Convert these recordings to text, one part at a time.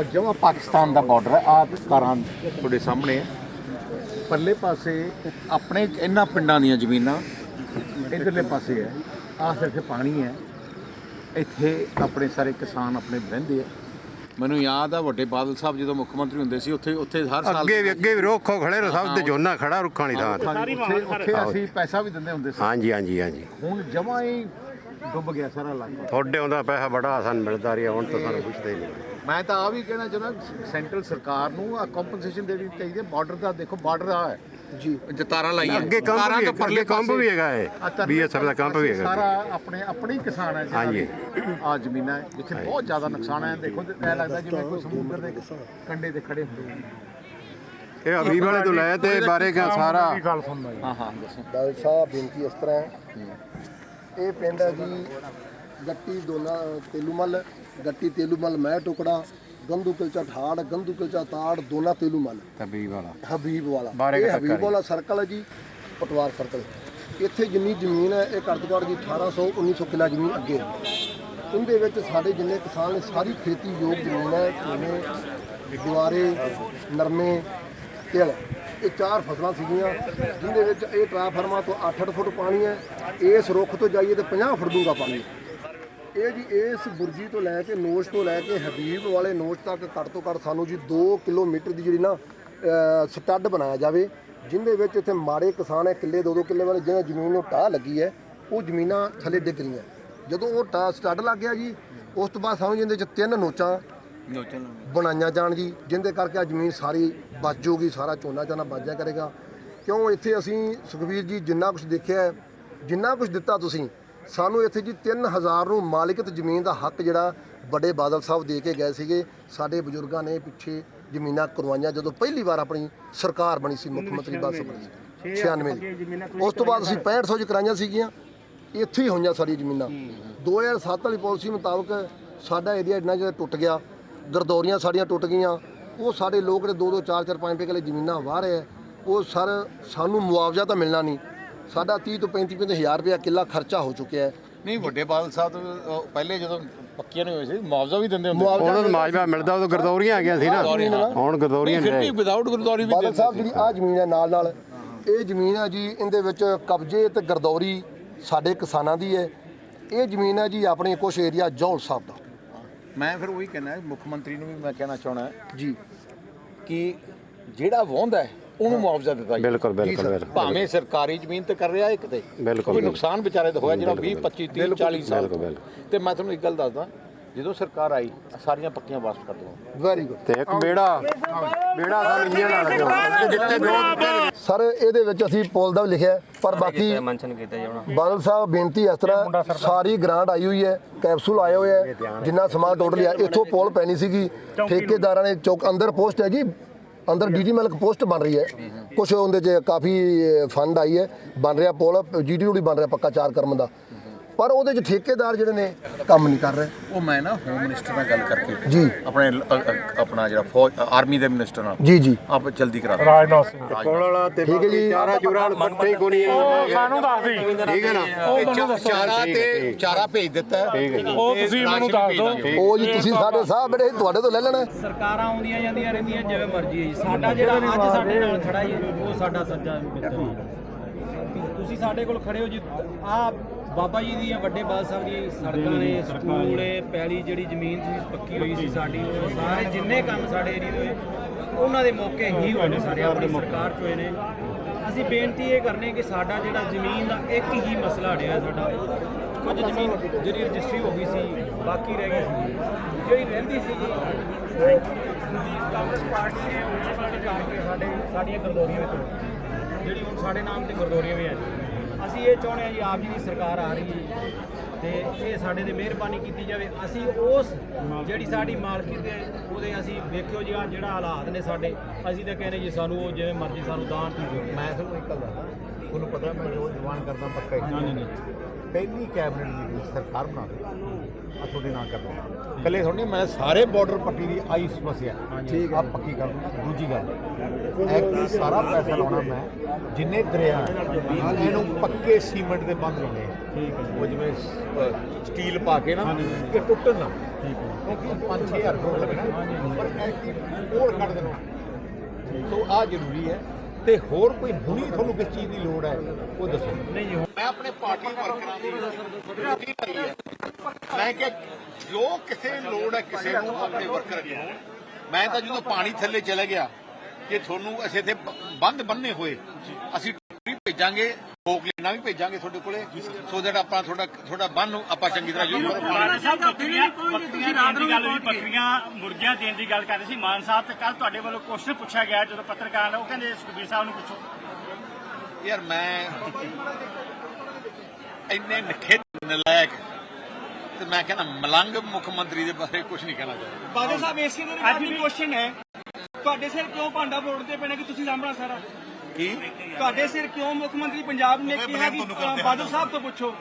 ਆ ਜਮਾ ਪਾਕਿਸਤਾਨ ਦਾ ਬਾਰਡਰ ਹੈ। ਆ ਤਾਰਾਂ ਤੁਹਾਡੇ ਸਾਹਮਣੇ ਹੈ। ਪਰਲੇ ਪਾਸੇ ਆਪਣੇ ਇਹਨਾਂ ਪਿੰਡਾਂ ਦੀਆਂ ਜ਼ਮੀਨਾਂ ਇਧਰਲੇ ਪਾਸੇ ਹੈ। ਆਹ ਸਿਰਫ ਪਾਣੀ ਹੈ। ਇੱਥੇ ਆਪਣੇ ਸਾਰੇ ਕਿਸਾਨ ਆਪਣੇ ਰਹਿੰਦੇ ਆ ਮੈਨੂੰ ਯਾਦ ਆ ਵੱਡੇ ਬਾਦਲ ਸਾਹਿਬ ਜਦੋਂ ਮੁੱਖ ਮੰਤਰੀ ਹੁੰਦੇ ਸੀ ਉੱਥੇ ਉੱਥੇ ਹਰ ਸਾਲ ਅੱਗੇ ਵੀ ਅੱਗੇ ਵੀ ਰੋਖੋ ਖੜੇ ਨੇ ਸਭ ਤੇ ਝੋਨਾ ਖੜਾ ਰੁੱਖਾਂ ਵਾਲੀ ਥਾਂ ਤੇ। ਉੱਥੇ ਉੱਥੇ ਅਸੀਂ ਪੈਸਾ ਵੀ ਦਿੰਦੇ ਹੁੰਦੇ ਸੀ। ਹਾਂਜੀ ਹਾਂਜੀ ਹਾਂਜੀ। ਹੁਣ ਜਮਾ ਹੀ ਡੁੱਬ ਗਿਆ ਸਾਰਾ ਇਲਾਕਾ। ਤੁਹਾਡੇ ਆਉਂਦਾ ਪੈਸਾ ਬੜਾ ਆਸਾਨ ਮਿਲਦਾ ਰਿਹਾ ਹੁਣ ਤਾਂ ਸਾਨੂੰ ਪੁੱਛਦੇ ਨਹੀਂ ਮੈਂ ਤਾਂ ਆ ਵੀ ਕਹਿਣਾ ਚਾਹੁੰਦਾ ਸੈਂਟਰਲ ਸਰਕਾਰ ਨੂੰ ਆ ਕੰਪਨਸੇਸ਼ਨ ਦੇਣੀ ਚਾਹੀਦੀ ਹੈ। ਬਾਰਡਰ ਦਾ ਦੇਖੋ ਬਾਰਡਰ ਆ ਹੈ। ਜੀ। ਜਤਾਰਾ ਲਾਈਆਂ ਅੱਗੇ ਕੰਮ ਤਾਰਾਂ ਵੀ ਪਰਲੇ ਅੱਗੇ ਕੰਮ ਪਾਸੇ- ਵੀ ਹੈਗਾ ਹੈ ਬੀਐਸਐਫ ਦਾ ਕੰਮ ਵੀ ਹੈਗਾ। ਸਾਰਾ ਆਪਣੇ ਆਪਣੇ ਹੀ ਕਿਸਾਨ ਹੈ ਹਾਂਜੀ। ਆ ਜ਼ਮੀਨਾਂ ਹੈ, ਜਿੱਥੇ ਬਹੁਤ ਜ਼ਿਆਦਾ ਨੁਕਸਾਨ ਹੈ। ਦੇਖੋ ਤੇ ਇਹ ਲੱਗਦਾ ਜਿਵੇਂ ਕੋਈ ਸਮੁੰਦਰ ਦੇ ਕੰਢੇ ਤੇ ਖੜੇ ਹੁੰਦੇ ਇਹ ਹਬੀਬ ਵਾਲੇ ਤੋਂ ਲੈ ਤੇ ਬਾਰੇ ਕਾ ਸਾਰਾ ਹਾਂ ਹਾਂ ਦੱਸੋ। ਡਾਲ ਸਾਹਿਬ ਬੇਨਤੀ ਇਸ ਤਰ੍ਹਾਂ ਹੈ। ਇਹ ਪਿੰਡ ਹੈ ਜੀ ਗੱਟੀ ਦੋਨਾ ਤੇਲੂਮਲ। ਗੱਟੀ ਤੇਲੂਮਲ ਮੈਂ ਟੁਕੜਾ ਗੰਦੂ ਕੁਲਚਾ ਠਾੜ ਗੰਦੂ ਕੁਲਚਾ ਤਾੜ ਦੋਨਾ ਤੇਲੂਮਲ ਹਬੀਬ ਵਾਲਾ। ਹਬੀਬ ਵਾਲਾ। ਬਾਰੇ ਇਹ ਕੁ ਹਬੀਬ ਵਾਲਾ ਸਰਕਲ ਹੈ ਜੀ ਪਟਵਾਰ ਸਰਕਲ ਇੱਥੇ ਜਿੰਨੀ ਜ਼ਮੀਨ ਹੈ ਇਹ ਘੱਟ ਤੋਂ ਘੱਟ ਜੀ 1800 1900 ਕਿੱਲਾ ਜ਼ਮੀਨ ਅੱਗੇ ਹੈ। ਉਹਦੇ ਵਿੱਚ ਸਾਡੇ ਜਿੰਨੇ ਕਿਸਾਨ ਨੇ ਸਾਰੀ ਖੇਤੀ ਯੋਗ ਜ਼ਮੀਨ ਹੈ ਝੋਨੇ ਦੁਆਰੇ ਨਰਮੇ ਤਿਲ। ਇਹ ਚਾਰ ਫਸਲਾਂ ਸੀਗੀਆਂ ਜਿੰਦੇ ਵਿੱਚ ਇਹ ਟਰਾਂਸਫਾਰਮਰ ਤੋਂ 8-8 ਫੁੱਟ ਪਾਣੀ ਹੈ। ਇਸ ਰੁੱਖ ਤੋਂ ਜਾਈਏ ਤੇ 50 ਫੁੱਟ ਦੂਗਾ ਪਾਣੀ ਇਹ ਜੀ ਇਸ ਬੁਰਜੀ ਤੋਂ ਲੈ ਕੇ ਨੋਸ਼ ਤੋਂ ਲੈ ਕੇ ਹਬੀਬ ਵਾਲੇ ਨੋਸ਼ ਤੱਕ ਘੱਟ ਤੋਂ ਘੱਟ ਸਾਨੂੰ ਜੀ 2 ਕਿਲੋਮੀਟਰ ਦੀ ਜਿਹੜੀ ਨਾ ਸਟੱਡ ਬਣਾਇਆ ਜਾਵੇ ਜਿੰਦੇ ਵਿੱਚ ਇੱਥੇ ਮਾੜੇ ਕਿਸਾਨ ਹੈ ਕਿੱਲੇ ਦੋ ਦੋ ਕਿੱਲੇ ਵਾਲੇ ਜਿਹਨਾਂ ਜ਼ਮੀਨ ਨੂੰ ਟਾਹ ਲੱਗੀ ਹੈ ਉਹ ਜ਼ਮੀਨਾਂ ਥੱਲੇ ਡਿੱਗ ਰਹੀਆਂ। ਜਦੋਂ ਉਹ ਟਾਹ ਸਟੱਡ ਲੱਗ ਗਿਆ ਜੀ ਉਸ ਤੋਂ ਬਾਅਦ ਸਾਨੂੰ ਜਿਹਦੇ ਚ ਤਿੰਨ ਨੋਚਾਂ ਬਣਾਈਆਂ ਜਾਣ ਜੀ ਜਿੰਦੇ ਕਰਕੇ ਆ ਜ਼ਮੀਨ ਸਾਰੀ ਬਚ ਜਾਊਗੀ ਸਾਰਾ ਝੋਨਾ ਬਚ ਜਾਇਆ ਕਰੇਗਾ। ਕਿਉਂ ਇੱਥੇ ਅਸੀਂ ਸੁਖਵੀਰ ਜੀ ਜਿੰਨਾ ਕੁਝ ਦੇਖਿਆ ਜਿੰਨਾ ਕੁਝ ਦਿੱਤਾ ਤੁਸੀਂ ਸਾਨੂੰ ਇੱਥੇ ਜੀ 3000 ਨੂੰ ਮਾਲਿਕਤ ਜ਼ਮੀਨ ਦਾ ਹੱਕ ਜਿਹੜਾ ਵੱਡੇ ਬਾਦਲ ਸਾਹਿਬ ਦੇ ਕੇ ਗਏ ਸੀਗੇ। ਸਾਡੇ ਬਜ਼ੁਰਗਾਂ ਨੇ ਪਿੱਛੇ ਜ਼ਮੀਨਾਂ ਕਰਵਾਈਆਂ ਜਦੋਂ ਪਹਿਲੀ ਵਾਰ ਆਪਣੀ ਸਰਕਾਰ ਬਣੀ ਸੀ ਮੁੱਖ ਮੰਤਰੀ ਬਾਦਲ ਸਾਹਿਬ ਬਣੀ ਸੀ। 96 ਦੀ। ਉਸ ਤੋਂ ਬਾਅਦ ਅਸੀਂ 6500 ਚ ਕਰਾਈਆਂ ਸੀਗੀਆਂ। ਇੱਥੇ ਹੀ ਹੋਈਆਂ ਸਾਡੀ ਜ਼ਮੀਨਾਂ। 2007 ਵਾਲੀ ਪਾਲਿਸੀ ਮੁਤਾਬਕ ਸਾਡਾ ਏਰੀਆ ਇੰਨਾ ਜਿਹਾ ਟੁੱਟ ਗਿਆ ਗਰਦੌਰੀਆਂ ਸਾਡੀਆਂ ਟੁੱਟ ਗਈਆਂ। ਉਹ ਸਾਡੇ ਲੋਕ ਨੇ 2 2 4 4 5 ਕਿੱਲੇ ਜ਼ਮੀਨਾਂ ਵਾਹ ਰਹੇ ਉਹ ਸਰ ਸਾਨੂੰ ਮੁਆਵਜ਼ਾ ਤਾਂ ਮਿਲਣਾ ਨਹੀਂ। ਸਾਡਾ 30 ਤੋਂ 35 35 ਹਜ਼ਾਰ ਰੁਪਇਆ ਕਿੱਲਾ ਖਰਚਾ ਹੋ ਚੁੱਕਿਆ ਹੈ। ਨਹੀਂ ਵੱਡੇ ਬਾਦਲ ਸਾਹਿਬ ਤੋਂ ਪਹਿਲੇ ਜਦੋਂ ਪੱਕੀਆਂ ਨਹੀਂ ਹੋਏ ਸੀ ਮੁਆਵਜ਼ਾ ਵੀ ਦਿੰਦੇ ਹੁੰਦੇ ਮੁਆਵਜ਼ਾ ਉਹਨਾਂ ਨੂੰ ਮਿਲਦਾ ਉਦੋਂ ਗਰਦੌਰੀਆਂ ਆ ਗਿਆ ਸੀ ਨਾ। ਹੁਣ ਗਰਦੌਰੀਆਂ ਫਿਰ ਵੀ ਨਹੀਂ ਵਿਦਆਊਟ ਗੁਰਦੌਰੀ ਵੀ ਬਾਦਲ ਸਾਹਿਬ ਜਿਹੜੀ ਆ ਜ਼ਮੀਨ ਹੈ ਨਾਲ ਨਾਲ ਇਹ ਜ਼ਮੀਨ ਹੈ ਜੀ ਇਹਦੇ ਵਿੱਚ ਕਬਜ਼ੇ ਤੇ ਗਰਦੌਰੀ ਸਾਡੇ ਕਿਸਾਨਾਂ ਦੀ ਹੈ। ਇਹ ਜ਼ਮੀਨ ਹੈ ਜੀ ਆਪਣੇ ਕੁਛ ਏਰੀਆ ਜੌਲ ਸਾਹਿਬ ਦਾ। ਮੈਂ ਫਿਰ ਉਹੀ ਕਹਿਣਾ ਮੁੱਖ ਮੰਤਰੀ ਨੂੰ ਵੀ ਮੈਂ ਕਹਿਣਾ ਚਾਹਣਾ ਜੀ। ਕਿ ਜਿਹੜਾ ਵਾਹੁੰਦਾ ਹੈ ਉਹਨੂੰ ਮੁਆਵਜ਼ਾ ਦਿੱਤਾ ਜਾਵੇ ਬਿਲਕੁਲ ਬਿਲਕੁਲ ਬਿਲਕੁਲ। ਭਾਵੇਂ ਸਰਕਾਰੀ ਜ਼ਮੀਨ ਤੇ ਕਰ ਰਿਹਾ ਇੱਕ ਤੇ। ਬਿਲਕੁਲ, ਕੋਈ ਨੁਕਸਾਨ ਵਿਚਾਰੇ ਦਾ ਹੋਇਆ ਜਿਹੜਾ 20 25 30 40 ਸਾਲ ਤੋਂ। ਮੈਂ ਤੁਹਾਨੂੰ ਇੱਕ ਗੱਲ ਦੱਸਦਾ ਜਦੋਂ ਸਰਕਾਰ ਆਈ ਸਾਰੀਆਂ ਪੱਕੀਆਂ ਵਾਪਸ ਕਰ ਦਵਾਂ ਵੈਰੀ ਗੁੱਡ ਤੇ ਇੱਕ ਬੇੜਾ ਬੇੜਾ ਸਾਨੂੰ ਇੰਜਣ ਨਾਲ ਲੱਗਿਆ ਸਰ ਇਹਦੇ ਵਿੱਚ ਅਸੀਂ ਪੁੱਲ ਦਾ ਵੀ ਲਿਖਿਆ ਪਰ ਬਾਕੀ ਕੀਤਾ ਬਾਦਲ ਸਾਹਿਬ ਬੇਨਤੀ ਇਸ ਤਰ੍ਹਾਂ ਸਾਰੀ ਗ੍ਰਾਂਟ ਆਈ ਹੋਈ ਹੈ ਕੈਪਸੂਲ ਆਏ ਹੋਏ ਹੈ ਜਿੰਨਾ ਸਮਾਨ ਟੋਟਲ ਆ ਇੱਥੋਂ ਪੁੱਲ ਪੈਣੀ ਸੀਗੀ ਠੇਕੇਦਾਰਾਂ ਨੇ ਚੌਕ ਅੰਦਰ ਪੋਸਟ ਹੈ ਜੀ ਅੰਦਰ ਡੀਡੀ ਮਲਕ ਪੋਸਟ ਬਣ ਰਹੀ ਹੈ। ਕੁਝ ਉਹਦੇ 'ਚ ਕਾਫੀ ਫੰਡ ਆਈ ਹੈ। ਬਣ ਰਿਹਾ ਪੁੱਲ ਜੀਡੀ ਰੋਡੀ ਬਣ ਰਿਹਾ ਪੱਕਾ ਚਾਰ ਕਰਮ ਦਾ। ਪਰ ਉਹਦੇ 'ਚ ਠੇਕੇਦਾਰ ਜਿਹੜੇ ਨੇ ਕੰਮ ਨਹੀਂ ਕਰ ਰਹੇ। ਉਹ ਮੈਂ ਨਾ ਹੋਮ ਮਿਨਿਸਟਰ ਨਾਲ ਗੱਲ ਕਰਕੇ ਜੀ। ਆਪਣੇ ਲ- ਅ- ਅ- ਆਪਣਾ ਜਿਹੜਾ ਫੌਜ ਆਰਮੀ ਦੇ ਮਿਨਿਸਟਰ ਨਾਲ ਜੀ ਜੀ। ਆਪ ਜਲਦੀ ਕਰਾ ਰਾਜਨਾਥ ਸਿੰਘ। ਕੋਲ ਵਾਲਾ ਤੇ ਠੀਕ ਹੈ ਜੀ। ਚਾਰਾ ਜੁਰਾ ਪੱਟੇ ਕੋ ਨਹੀਂ ਸਾਨੂੰ ਦੱਸ ਦੀ। ਠੀਕ ਹੈ ਨਾ? ਚਾਰਾ ਤੇ ਚਾਰਾ ਭੇਜ ਦਿੱਤਾ। ਹੈ। ਠੀਕ ਹੈ ਜੀ। ਉਹ ਤੁਸੀਂ ਮੈਨੂੰ ਦੱਸ ਦਿਓ। ਉਹ ਜੀ ਤੁਸੀਂ ਸਾਡੇ ਸਾਹਿਬ ਤੁਹਾਡੇ ਤੋਂ ਲੈ ਲੈਣਾ। ਹੈ। ਸਰਕਾਰਾਂ ਆਉਂਦੀਆਂ ਜਾਂਦੀਆਂ ਰਹਿੰਦੀਆਂ ਜਿਵੇਂ ਮਰਜ਼ੀ ਹੈ ਜੀ। ਸਾਡਾ ਜਿਹੜਾ ਅੱਜ ਸਾਡੇ ਨਾਲ ਖੜਾ ਜੀ ਉਹ ਸਾਡਾ ਸੱਜਾ ਮਿੱਤਰ ਜੀ ਤੁਸੀਂ ਸਾਡੇ ਕੋਲ ਖੜੇ ਹੋ ਜੀ। ਆ ਬਾਬਾ ਜੀ ਦੀਆਂ ਵੱਡੇ ਬਾਦ ਸਾਹਿਬ ਦੀਆਂ ਸੜਕਾਂ ਨੇ ਸਕੂਲ ਏ ਪੈਲੀ ਜਿਹੜੀ ਜ਼ਮੀਨ ਸੀ ਪੱਕੀ ਹੋਈ ਸੀ ਸਾਡੀ ਉਹ ਸਾਰੇ ਜਿੰਨੇ ਕੰਮ ਸਾਡੇ ਏਰੀਏ ਦੇ ਹੋਏ ਉਹਨਾਂ ਦੇ ਮੌਕੇ ਹੀ ਹੋਏ ਨੇ ਸਾਡੇ ਆਪਣੀ ਸਰਕਾਰ ਚ ਹੋਏ ਨੇ। ਅਸੀਂ ਬੇਨਤੀ ਇਹ ਕਰਨੇ ਕਿ ਸਾਡਾ ਜਿਹੜਾ ਜ਼ਮੀਨ ਦਾ ਇੱਕ ਹੀ ਮਸਲਾ ਅੜਿਆ ਸਾਡਾ। ਕੁਝ ਜ਼ਮੀਨ ਜਿਹੜੀ ਰਜਿਸਟਰੀ ਹੋ ਗਈ ਸੀ ਬਾਕੀ ਰਹਿ ਗਈ ਸੀ। ਜਿਹੜੀ ਰਹਿੰਦੀ ਸੀ ਕਾਂਗਰਸ ਪਾਰਟੀ ਨੇ ਉਹਨਾਂ ਨੇ ਕਰਕੇ ਸਾਡੇ ਸਾਡੀਆਂ ਗਰਦੋਰੀਆਂ ਵਿੱਚ ਜਿਹੜੀ ਹੁਣ ਸਾਡੇ ਨਾਮ ਤੇ ਗਰਦੋਰੀਆਂ ਵੀ ਆ। ਅਸੀਂ ਇਹ ਚਾਹੁੰਦੇ ਹਾਂ ਜੀ, ਆਪ ਜੀ ਦੀ ਸਰਕਾਰ ਆ ਰਹੀ ਹੈ ਤੇ ਇਹ ਸਾਡੇ ਤੇ ਮਿਹਰਬਾਨੀ ਕੀਤੀ ਜਾਵੇ। ਅਸੀਂ ਉਸ ਜਿਹੜੀ ਸਾਡੀ ਮਾਲਕੀ ਤੇ ਉਹਦੇ ਅਸੀਂ ਵੇਖਿਓ ਜੀ ਆ ਜਿਹੜਾ ਹਾਲਾਤ ਨੇ ਸਾਡੇ, ਅਸੀਂ ਤਾਂ ਕਹਿੰਦੇ ਜੀ, ਸਾਨੂੰ ਉਹ ਜਿਵੇਂ ਮਰਜ਼ੀ ਸਾਨੂੰ ਦਾਨ ਦਿਓ। ਮੈਂ ਤੁਹਾਨੂੰ ਇੱਕ ਗੱਲ ਦੱਸਦਾ। ਤੁਹਾਨੂੰ ਪਤਾ ਮੈਂ ਰੋਜ਼ ਜਵਾਨ ਕਰਦਾ ਪੱਕਾ ਹੀ। ਨਹੀਂ ਨਹੀਂ ਪਹਿਲੀ ਕੈਬਨਿਟ ਮੀਟਿੰਗ ਸਰਕਾਰ ਬਣਾ ਦੇ ਆ ਤੁਹਾਡੇ ਨਾਲ ਕਰਦਾ। ਕੱਲੇ ਥੋੜੀ ਮੈਂ ਸਾਰੇ ਬਾਰਡਰ ਪੱਟੀ ਦੀ ਆਈ ਸਮੱਸਿਆ ਠੀਕ ਆ ਪੱਕੀ ਕਰ ਦੂੰਗਾ ਦੂਜੀ ਗੱਲ ਐਕਟੀ ਸਾਰਾ ਪੈਸਾ ਲਾਉਣਾ ਮੈਂ। ਜਿੰਨੇ ਦਰਿਆ ਹੈ, ਇਹਨੂੰ ਪੱਕੇ ਸੀਮੈਂਟ ਦੇ ਬੰਦ ਲਾਉਣੇ ਠੀਕ ਹੈ ਉਹ ਜਿਵੇਂ ਸਟੀਲ ਪਾ ਕੇ ਨਾ ਕਿ ਟੁੱਟਣ ਨਾ। ਠੀਕ ਹੈ। ਕਿਉਂਕਿ 5-6000 ਕਰੋੜ ਲੱਗਣਾ। ਪਰ ਸੋ ਆ ਜ਼ਰੂਰੀ ਹੈ। ਤੇ ਹੋਰ ਕੋਈ ਹੁਣੀ ਤੁਹਾਨੂੰ ਕਿਸ ਚੀਜ਼ ਦੀ ਲੋੜ ਹੈ ਉਹ ਦੱਸੋ। ਨਹੀਂ ਜੀ ਮੈਂ ਆਪਣੇ ਪਾਰਟੀ ਵਰਕਰਾਂ ਦੀ ਡਿਊਟੀ ਲਈ ਹੈ? ਮੈਂ ਕਿ ਜੋ ਕਿਸੇ ਨੂੰ ਲੋੜ ਹੈ ਕਿਸੇ ਨੂੰ ਆਪਣੇ ਵਰਕਰ ਨੂੰ ਮੈਂ ਤਾਂ ਜਦੋਂ ਪਾਣੀ ਥੱਲੇ ਚਲੇ ਗਿਆ ਕਿ ਤੁਹਾਨੂੰ ਅਸੀਂ ਇੱਥੇ ਬੰਦ ਬੰਨੇ ਹੋਏ ਅਸੀਂ ਟੁੱਟੀ ਭੇਜਾਂਗੇ ਫੋਕ ਲੈਣਾ ਵੀ ਭੇਜਾਂਗੇ ਤੁਹਾਡੇ ਕੋਲੇ। ਸੋ ਦੈਟ ਆਪਾਂ ਤੁਹਾਡਾ ਤੁਹਾਡਾ ਬੰਨ ਆਪਾਂ ਚੰਗੀ ਤਰ੍ਹਾਂ ਯੂਜ਼ ਕਰੋ ਪਾਣੀ ਸਾਹਿਬ ਬੱਕਰੀਆਂ ਬੱਕਰੀਆਂ ਦੇਣ ਦੀ ਗੱਲ ਹੋਈ ਬੱਕਰੀਆਂ ਮੁਰਗੀਆਂ ਦੇਣ ਦੀ ਗੱਲ ਕਰ ਰਹੇ ਸੀ। ਮਾਨ ਸਾਹਿਬ ਤੇ ਕੱਲ ਤੁਹਾਡੇ ਵੱਲੋਂ ਕੁਐਸਚਨ ਪੁੱਛਿਆ ਗਿਆ ਜਦੋਂ ਪੱਤਰਕਾਰ ਨੇ ਉਹ ਕਹਿੰਦੇ ਸੁਖਬੀਰ ਸਾਹਿਬ ਨੂੰ ਪੁੱਛੋ। ਯਾਰ ਮੈਂ ਇੰਨੇ ਨਖੇ ਨਲਾਇਕ ਤੇ ਮੈਂ ਕਹਿੰਦਾ ਮਲੰਗ ਮੁੱਖ ਮੰਤਰੀ ਦੇ ਬਾਰੇ ਕੁਝ ਨਹੀਂ ਕਹਿਣਾ ਚਾਹੁੰਦਾ। ਬਾਦਲ ਸਾਹਿਬ ਇਸੇ ਦੇ ਅੱਜ ਵੀ ਕੁਐਸਚਨ ਹੈ। ਤੁਹਾਡੇ ਸਿਰ ਕਿਉਂ ਭਾਂਡਾ ਫੋੜਦੇ ਪਏ ਨੇ ਕਿ ਤੁਸੀਂ ਸਾਹਮਣਾ ਸਾਰਾ? ਕੀ? ਤੁਹਾਡੇ ਸਿਰ ਕਿਉਂ ਮੁੱਖ ਮੰਤਰੀ ਪੰਜਾਬ ਨੇ ਕਿਹਾ ਕਿ ਬਾਦਲ ਸਾਹਿਬ ਤੋਂ ਪੁੱਛੋ।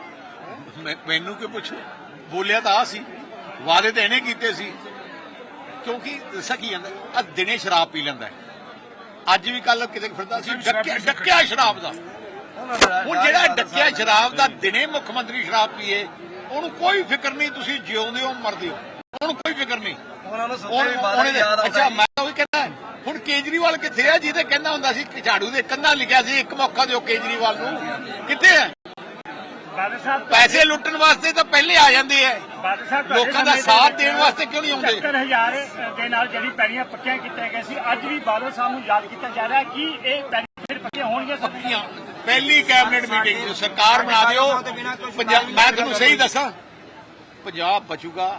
ਮੈਨੂੰ ਕੀ ਪੁੱਛੋ? ਬੋਲਿਆ ਤਾਂ ਆ ਸੀ। ਵਾਅਦੇ ਤਾਂ ਇਹਨੇ ਕੀਤੇ ਸੀ। ਕਿਉਂਕਿ ਦੱਸਾਂ ਕੀ ਜਾਂਦਾ? ਆ ਦਿਨੇ ਸ਼ਰਾਬ ਪੀ ਲੈਂਦਾ। ਅੱਜ ਵੀ ਕੱਲ ਕਿਤੇ ਫਿਰਦਾ ਸੀ ਡੱਕਿਆ ਡੱਕਿਆ ਸ਼ਰਾਬ ਦਾ। ਹੁਣ ਜਿਹੜਾ ਡੱਕਿਆ ਸ਼ਰਾਬ ਦਾ ਦਿਨੇ ਮੁੱਖ ਮੰਤਰੀ ਸ਼ਰਾਬ ਪੀਏ ਉਹਨੂੰ ਕੋਈ ਫਿਕਰ ਨਹੀਂ ਤੁਸੀਂ ਜਿਉਂਦੇ ਹੋ ਮਰਦੇ ਹੋ। ਉਹਨੂੰ ਕੋਈ ਫਿਕਰ ਨਹੀਂ। ਉਹਨਾਂ ਨੂੰ ਵੀ ਬਾਦਲ ਯਾਦ ਅੱਛਾ ਮੈਂ ਤਾਂ ਉਹੀ ਕਹਿੰਦਾ ਹੁਣ ਕੇਜਰੀਵਾਲ ਕਿੱਥੇ ਆ? ਜਿਹਦੇ ਕਹਿੰਦਾ ਹੁੰਦਾ ਸੀ ਝਾੜੂ ਦੇ ਕੰਧਾਂ ਲਿਖਿਆ ਸੀ ਇੱਕ ਮੌਕਾ ਦਿਓ ਕੇਜਰੀਵਾਲ ਨੂੰ। ਕਿੱਥੇ ਹੈ ਬਾਦਲ ਸਾਹਿਬ ਪੈਸੇ ਲੁੱਟਣ ਵਾਸਤੇ ਤਾਂ ਪਹਿਲੇ ਆ ਜਾਂਦੇ ਆ। ਬਾਦਲ ਸਾਹਿਬ ਤੁਹਾਡੇ ਲੋਕਾਂ ਦਾ ਸਾਥ ਦੇਣ ਵਾਸਤੇ ਕਿਉਂ ਨਹੀਂ ਆਉਂਦੇ? 70000 ਦੇ ਨਾਲ ਜਿਹੜੀ ਪੈੜੀਆਂ ਪੱਕੀਆਂ ਕੀਤੀਆਂ ਗਏ ਸੀ ਅੱਜ ਵੀ ਬਾਦਲ ਸਾਹਿਬ ਨੂੰ ਯਾਦ ਕੀਤਾ ਜਾ ਰਿਹਾ ਕਿ ਇਹ ਪੈੜੀਆਂ ਫਿਰ ਪੱਕੀਆਂ ਹੋਣਗੀਆਂ ਸਭ ਪੱਕੀਆਂ। ਪਹਿਲੀ ਕੈਬਨਿਟ ਮੀਟਿੰਗ 'ਚ ਸਰਕਾਰ ਬਣਾ ਦਿਓ। ਪੰਜਾਬ ਮੈਂ ਤੁਹਾਨੂੰ ਸਹੀ ਦੱਸਾਂ ਪੰਜਾਬ ਬਚੂਗਾ।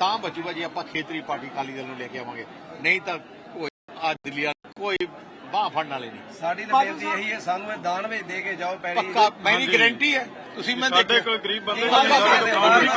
ਤਾਂ ਬਚੂਗਾ ਜੇ ਆਪਾਂ ਖੇਤਰੀ ਪਾਰਟੀ ਕਾਲੀ ਦਲ ਨੂੰ ਲੈ ਕੇ ਆਵਾਂਗੇ। ਨਹੀਂ ਤਾਂ ਕੋਈ ਆ ਦਿੱਲੀ ਵਾਲਾ ਕੋਈ ਬਾਹ ਫੜਨ ਵਾਲੇ ਨਹੀਂ ਸਾਡੀ ਤਾਂ ਬੇਨਤੀ ਇਹੀ ਹੈ ਸਾਨੂੰ ਇਹ ਦਾਨ ਵਿੱਚ ਦੇ ਕੇ ਜਾਓ ਪੈੜੀ ਪੱਕਾ ਮੇਰੀ ਗਾਰੰਟੀ ਹੈ ਤੁਸੀਂ ਮੈਂ ਦੇਖਿਆ ਕੋਈ ਗਰੀਬ ਬੰਦੇ ਬਾਹਰ ਕਰੇ ਜੰਗ ਦੀ